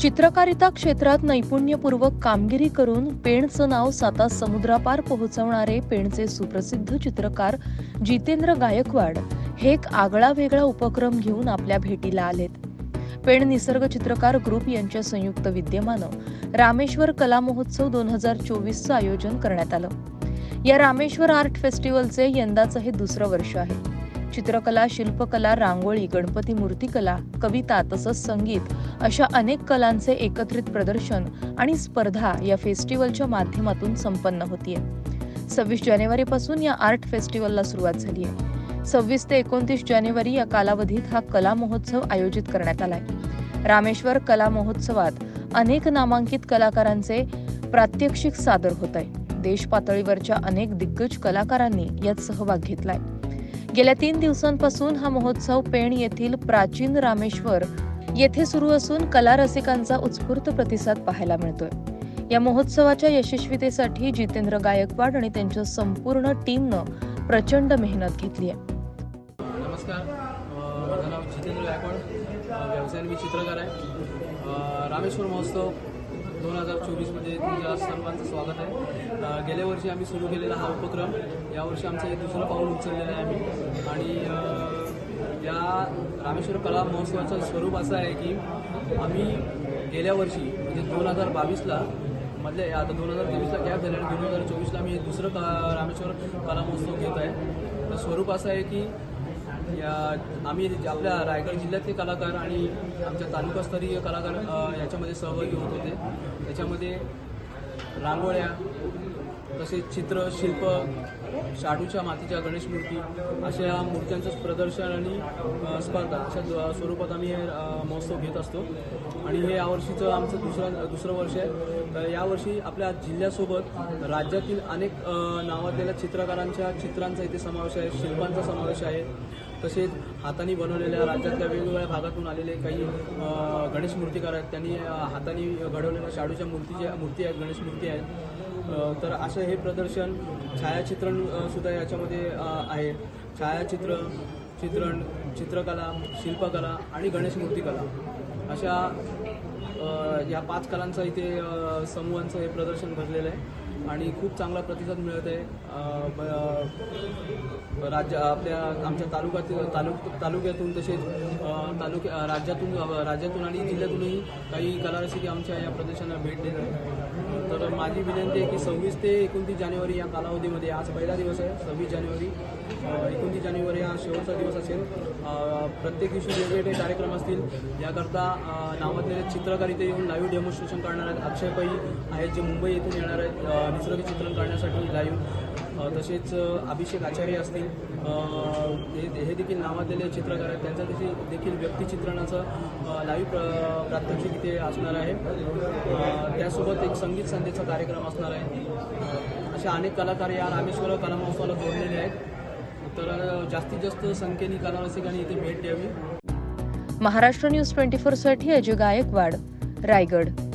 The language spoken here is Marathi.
चित्रकारिता क्षेत्रात नैपुण्यपूर्वक कामगिरी करून पेणचं नाव साता समुद्रापार पोहोचवणारे पेणचे सुप्रसिद्ध चित्रकार जितेंद्र गायकवाड हे एक आगळा वेगळा उपक्रम घेऊन आपल्या भेटीला आलेत. पेण निसर्ग चित्रकार ग्रुप यांच्या संयुक्त विद्यमानं रामेश्वर कला महोत्सव दोन हजार चोवीसचं आयोजन करण्यात आलं. या रामेश्वर आर्ट फेस्टिवलचे यंदाचं हे दुसरं वर्ष आहे. चित्रकला शिल्पकला रांगोळी गणपती मूर्तिकला कविता तसंच संगीत अशा अनेक कलांचे एकत्रित प्रदर्शन आणि स्पर्धा या फेस्टिवलच्या माध्यमातून संपन्न होतीये. सव्वीस जानेवारीपासून या आर्ट फेस्टिवलला सुरुवात झाली आहे सव्वीस ते एकोणतीस जानेवारी या कालावधीत हा कला महोत्सव आयोजित करण्यात आलाय. रामेश्वर कला महोत्सवात अनेक नामांकित कलाकारांचे प्रात्यक्षिक सादर होत आहे देश पातळीवरच्या अनेक दिग्गज कलाकारांनी यात सहभाग घेतलाय. गेल्या तीन दिवसांपासून हा महोत्सव पेण येथील प्राचीन रामेश्वर येथे सुरू असून कला रसिकांचा उत्स्फूर्त प्रतिसाद पाहायला मिळतोय. या महोत्सवाच्या यशस्वीतेसाठी जितेंद्र गायकवाड आणि त्यांच्या संपूर्ण टीमनं प्रचंड मेहनत घेतली आहे. नमस्कार. माझं नाव जितेंद्र गायकवाड. अ, मी चित्रकार आहे. रामेश्वर महोत्सव दोन हजार चोवीसमध्ये तुमच्या सर्वांचं स्वागत आहे. गेल्या वर्षी आम्ही सुरू केलेला हा उपक्रम. यावर्षी आमचं हे दुसरं पाऊल उचललेलं आहे आम्ही. आणि या रामेश्वर कला महोत्सवाचं स्वरूप असं आहे की आम्ही गेल्या वर्षी म्हणजे दोन हजार बावीसला म्हणजे मधल्या आता दोन हजार तेवीसला गॅप झाले आणि दोन हजार चोवीसला आम्ही दुसरं का रामेश्वर कला महोत्सव घेत आहे. तर स्वरूप असं आहे की या आम्ही आपल्या रायगड जिल्ह्यातले कलाकार आणि आमच्या तालुकास्तरीय कलाकार याच्यामध्ये सहभागी होत होते. त्याच्यामध्ये रांगोळ्या तसेच चित्र शिल्प शाडूच्या मातीच्या गणेश मूर्ती अशा मूर्त्यांचं प्रदर्शन आणि स्पर्धा अशा स्वरूपात आम्ही हे महोत्सव घेत असतो. आणि हे यावर्षीचं आमचं दुसरं दुसरं वर्ष आहे. तर यावर्षी आपल्या जिल्ह्यासोबत राज्यातील अनेक नावाजलेल्या चित्रकारांच्या चित्रांचा इथे समावेश आहे शिल्पांचा समावेश आहे. तसेच हाताने बनवलेल्या राज्यातल्या वेगवेगळ्या भागातून आलेले काही गणेश मूर्तिकार आहेत. त्यांनी हाताने घडवलेल्या शाडूच्या मूर्तीच्या मूर्ती आहेत गणेश मूर्ती आहेत. तर असं हे प्रदर्शन छायाचित्रण सुद्धा याच्यामध्ये आहे. छायाचित्र चित्रण चित्रकला शिल्पकला आणि गणेश मूर्तिकला. अशा या पाच कलांचं इथे समूहांचं हे प्रदर्शन भरलेलं आहे. आणि खूप चांगला प्रतिसाद मिळत आहे. ब- राज्य आपल्या आमच्या तालुक्यातील तालुक तालुक्यातून तसेच तालुक्या राज्यातून राज्यातून आणि जिल्ह्यातूनही काही कलारसिक आमच्या या प्रदर्शनाला भेट देत आहे तर माझी विनंती आहे की सव्वीस ते एकोणतीस जानेवारी या कालावधीमध्ये आज पहिला दिवस आहे सव्वीस जानेवारी. एकोणतीस जानेवारी हा शेवटचा दिवस असेल. प्रत्येक दिवशी वेगवेगळे कार्यक्रम असतील. याकरता अ, नावाजलेले चित्रकार इथे येऊन लाईव्ह डेमॉन्स्ट्रेशन करणार आहेत. अक्षय पै आहेत जे मुंबई येथून येणार आहेत. निसर्ग चित्रण करण्यासाठी लाईव्ह तसेच अभिषेक आचार्य असतील. हे हे देखील नावाजलेले चित्रकार आहेत. त्यांचं देखील देखील व्यक्तिचित्रणाचं लाईव्ह प्र प्रात्यक्षिक इथे असणार आहे. त्यासोबत एक संगीत संध्येचा कार्यक्रम असणार आहे. असे अशा अनेक कलाकार या रामेश्वर कला महोत्सवाला जोडलेले आहेत. तर जास्तीत जास्त संख्येने कलारसिकांनी इथे भेट द्यावी. महाराष्ट्र न्यूज ट्वेंटी फोरसाठी अजय गायकवाड. रायगड.